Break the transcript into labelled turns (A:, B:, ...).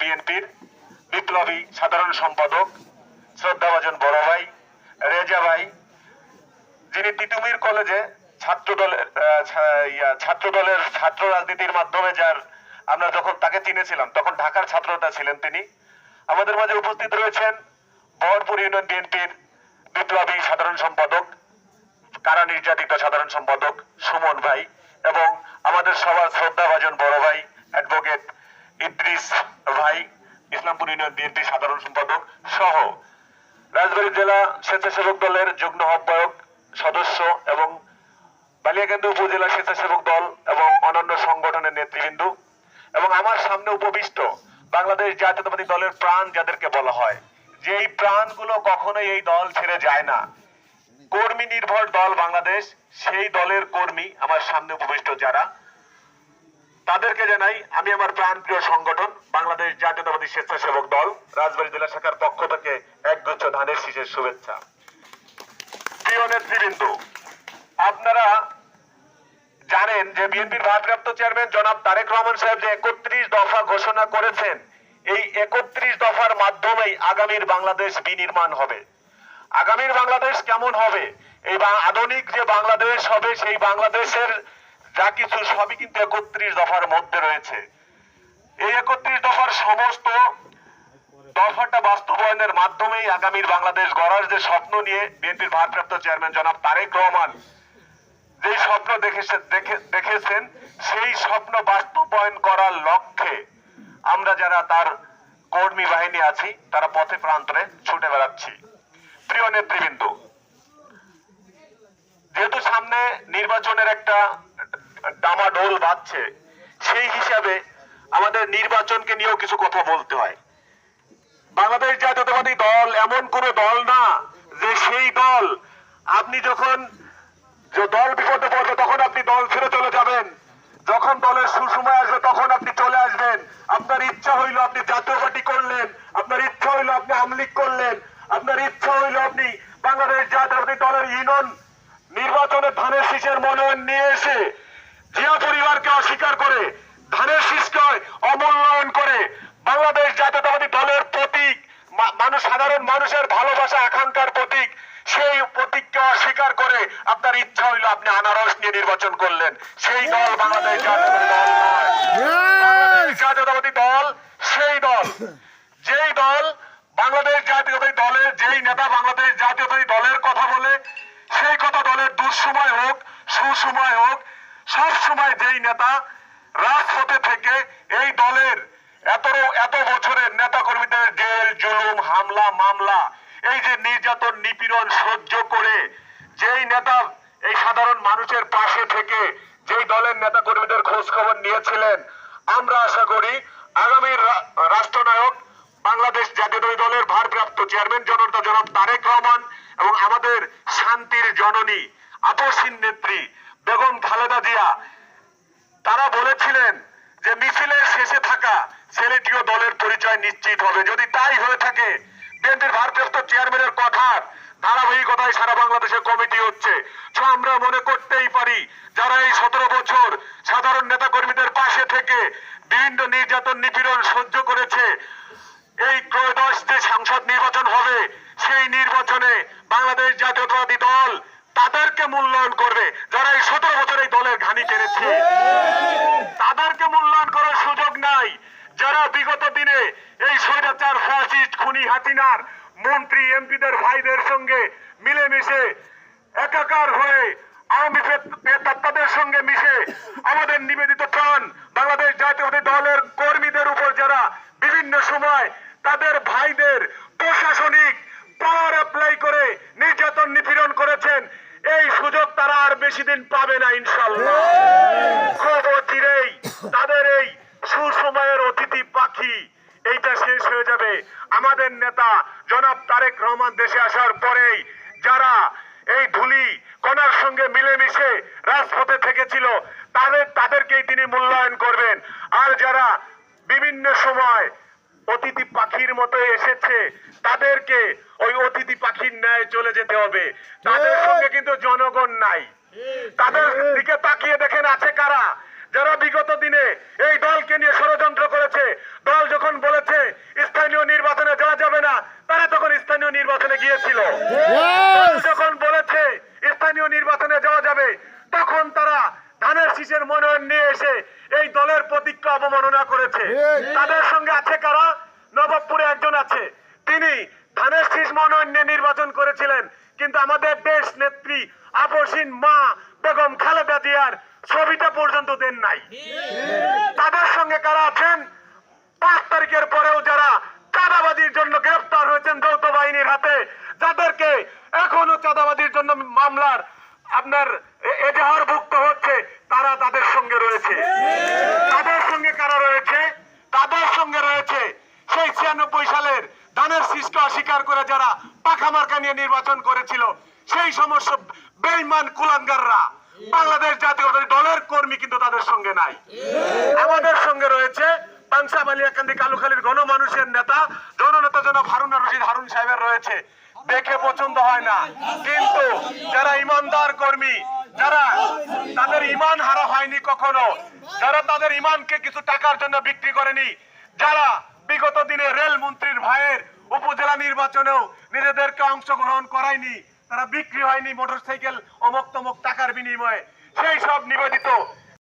A: বিএনপির বিপ্লবী সাধারণ সম্পাদক শ্রদ্ধাভাজন বড় ভাই রেজা ভাই, যিনি তিতুমির কলেজে ছাত্র দলের ছাত্র দলের ছাত্র রাজনীতির মাধ্যমে যার আমরা যখন তাকে চিনেছিলাম, তখন ঢাকার ছাত্রতা ছিলেন তিনি। আমাদের মাঝে উপস্থিত রয়েছেন বহরপুর ইউনিয়ন বিএনপির বিপ্লবী সাধারণ সম্পাদক, কারা নির্যাতিত সাধারণ সম্পাদক সুমন ভাই এবং আমাদের সবার শ্রদ্ধাভাজন বড় ভাই অ্যাডভোকেট ইদ্রিস ভাই ইসলামপুর ইউনিয়ন বিএনপি সাধারণ সম্পাদক সহ রাজবাড়ী জেলা স্বেচ্ছাসেবক দলের যুগ্ম আহ্বায়ক সদস্য এবং বালিয়াকান্দি উপজেলা স্বেচ্ছাসেবক দল এবং অন্যান্য সংগঠনের নেতৃবৃন্দ এবং আমার সামনে উপবিষ্ট বাংলাদেশ জাতীয়তাবাদী দলের প্রাণ যাদেরকে বলা হয়। যেই প্রাণগুলো কখনোই এই দল ছেড়ে যায় না। কর্মী নির্ভর দল বাংলাদেশ, সেই দলের কর্মী আমার সামনে উপবিষ্ট যারা। তাদেরকে জানাই, আমি আমার প্রাণপ্রিয় সংগঠন, বাংলাদেশ জাতীয়তাবাদী স্বেচ্ছাসেবক দল, রাজবাড়ী জেলা শাখার পক্ষ থেকে একগুচ্ছ ধানের শীষের শুভেচ্ছা। প্রিয় নেতৃবৃন্দ, আপনারা জানেন যে বিএনপির ভারপ্রাপ্ত চেয়ারম্যান জনাব তারেক রহমান সাহেব যে একত্রিশ দফা ঘোষণা করেছেন, এই একত্রিশ দফার মাধ্যমেই আগামীর বাংলাদেশ বিনির্মাণ হবে। আগামীর বাংলাদেশ কেমন হবে? এই আধুনিক যে বাংলাদেশ হবে, সেই বাংলাদেশের যা কিছু সবই কিন্তু একত্রিশ দফার মধ্যে রয়েছে। এই একত্রিশ দফার সমস্ত দফাটা বাস্তবায়নের মাধ্যমেই আগামীর বাংলাদেশ গড়ার যে স্বপ্ন নিয়ে বিএনপির ভারপ্রাপ্ত চেয়ারম্যান জনাব তারেক রহমান যে স্বপ্ন দেখেছে- দেখেছেন, সেই স্বপ্ন বাস্তবায়ন করার লক্ষ্যে আমরা যারা তার কর্মী বাহিনী আছি, তারা পথে প্রান্তরে ছুটে বেড়াচ্ছি। প্রিয় নেতৃবৃন্দ, যেহেতু সামনে নির্বাচনের একটা ডামাডোল বাঁধছে, সেই হিসাবে আমাদের নির্বাচনকে নিয়েও কিছু কথা বলতে হয়। বাংলাদেশ জাতীয়তাবাদী দল এমন কোন দল না যে সেই দল আপনি যখন দল বিপদে পড়বে তখন আপনি দল ছেড়ে চলে যাবেন। যখন দলের সুসময় আসবে তখন আপনি চলে আসবেন আপনার ইচ্ছা হইল আপনি জাতীয় পার্টি করলেন আপনার ইচ্ছা হইল আপনি আমলিক করলেন আপনার ইচ্ছা হইল আপনি বাংলাদেশ জাতীয়তাবাদী দলের ইউনিয়ন নির্বাচনে ধানের শীষের মনোনয়ন নিয়ে এসে জিয়া পরিবারকে অস্বীকার করে ধানের শীষকে অমূল্যায়ন করে বাংলাদেশ জাতীয়তাবাদী দলের প্রতীক মানুষ সাধারণ মানুষের ভালোবাসা আকাঙ্ক্ষার প্রতীক সেই প্রতীককে অস্বীকার করে আপনার ইচ্ছা হইল আপনি আনারস নিয়ে নির্বাচন করলেন। সেই দল বাংলাদেশ জাতীয়তাবাদী দল বাংলাদেশ জাতীয়তাবাদী দল সেই দল। যেই দল বাংলাদেশ জাতীয়তাবাদী দলের যেই নেতা বাংলাদেশ জাতীয়তাবাদী দলের কথা বলে সেই কথা দলের দুঃসময় হোক সুসময় হোক সব সময় যেই নেতা রাজপথে থেকে এই দলের এত এত বছরের নেতা কর্মীদের জেল জুলুম হামলা মামলা। এই যে নির্যাতন, নিপীড়ন সহ্য করে যেই নেতা, এই সাধারণ মানুষের পাশে থেকে যেই দলের নেতা কর্মীদের খোঁজ খবর নিয়েছিলেন, আমরা আশা করি আগামী রাষ্ট্রনায়ক বাংলাদেশ জাতীয়তাবাদী দলের ভারপ্রাপ্ত চেয়ারম্যান জনতা জনাব তারেক রহমান এবং আমাদের শান্তির জননী আপসীন নেত্রী বেগম খালেদা জিয়া, তারা বলেছিলেন যে মিছিলের শেষে থাকা ছেলেটিও দলের পরিচয় নিশ্চিত হবে। যদি তাই হয়ে থাকে বিএনপির ভারপ্রাপ্ত চেয়ারম্যানের কথার ধারাবাহিকতায় সারা বাংলাদেশে কমিটি হচ্ছে। তো আমরা মনে করতেই পারি, যারা এই সতেরো বছর সাধারণ নেতা কর্মীদের পাশে থেকে বিভিন্ন নির্যাতন, নিপীড়ন সহ্য করেছে, এই ত্রয়োদশ যে সংসদ নির্বাচন হবে, সেই নির্বাচনে বাংলাদেশ জাতীয়তাবাদী দল তাদেরকে মূল্যায়ন করবে। যারা এই সতেরো বছর এই দলের ঘানি টেনেছে, তাদেরকে মূল্যায়ন করার সুযোগ নাই। যারা বিগত দিনে এই স্বৈরাচার ফ্যাসিস্ট খুনি হাসিনার মন্ত্রী এমপিদের ভাইদের সঙ্গে মিলেমিশে, একাকার হয়ে আওয়ামী সঙ্গে মিশে আমাদের নিবেদিত প্রাণ বাংলাদেশ দলের কর্মীদের উপর যারা বিভিন্ন সময় তাদের ভাইদের প্রশাসনিক পাওয়ার অ্যাপ্লাই করে, নির্যাতন নিপীড়ন করেছেন, এই সুযোগ তারা আর বেশি দিন পাবে না, ইনশাল্লাহ খুব অচিরেই তাদের এই সুসময়ের অতিথি পাখি এইটা শেষ হয়ে যাবে আমাদের নেতা জনাব তারেক রহমান দেশে আসার পরেই যারা এই ধুলি কণার সঙ্গে মিলেমিশে রাজপথে থেকেছিল তাদের তাদেরকেই তিনি মূল্যায়ন করবেন। আর যারা বিভিন্ন সময় অতিথি পাখির মতো এসেছে তাদেরকে ওই অতিথি পাখির ন্যায় চলে যেতে হবে। তাদের সঙ্গে কিন্তু জনগণ নাই। তাদের দিকে তাকিয়ে দেখেন আছে কারা? যারা বিগত দিনে এই দলকে নিয়ে ষড়যন্ত্র করেছে দল যখন বলেছে স্থানীয় নির্বাচনে যাওয়া যাবে না তারা তখন স্থানীয় নির্বাচনে গিয়েছিল। যখন বলেছে স্থানীয় নির্বাচনে যাওয়া যাবে তখন তারা ধানের শীষের মনোনয়ন নিয়ে এসে এই দলের প্রতিজ্ঞা অবমাননা করেছে। তাদের সঙ্গে আছে কারা? নবাবপুরে একজন আছে। তিনি ধানের শীষ মনোনয়ন নিয়ে নির্বাচন করেছিলেন কিন্তু আমাদের দেশ নেত্রী আপসীন মা বেগম খালেদা জিয়ার ছবিটা পর্যন্ত দেন নাই। তাদের সঙ্গে কারা আছেন? পাঁচ তারিখের পরেও যারা বাহিনীর হাতে যাদেরকে এখনও চাঁদাবাজির জন্য মামলার আপনার এজাহার ভুক্ত হচ্ছে, তারা তাদের সঙ্গে রয়েছে। তাদের সঙ্গে কারা রয়েছে? তাদের সঙ্গে রয়েছে সেই ছিয়ানব্বই সালের ধানের সৃষ্ট অস্বীকার করে যারা পাখা মার্কা নিয়ে নির্বাচন করেছিল, সেই সমস্ত বেইমান কুলাঙ্গাররা। বাংলাদেশ জাতীয় দলের কর্মী কিন্তু তাদের সঙ্গে নাই। আমাদের সঙ্গে রয়েছে পাংসা বালিয়াকান্দি কালুখালীর গণমানুষের নেতা, জননেতা জনাব হারুন রশিদ হারুন সাহেবের রয়েছে। দেখে পছন্দ হয় না। কিন্তু যারা ইমানদার কর্মী, যারা তাদের ইমান হারা হয়নি কখনো, যারা তাদের ইমানকে কিছু টাকার জন্য বিক্রি করেনি, যারা বিগত দিনে রেল মন্ত্রীর ভাইয়ের উপজেলা নির্বাচনেও নিজেদেরকে অংশগ্রহণ করায়নি, তারা বিক্রি হয়নি মোটরসাইকেল অমক তমক টাকার বিনিময়ে। সেই সব নিবেদিত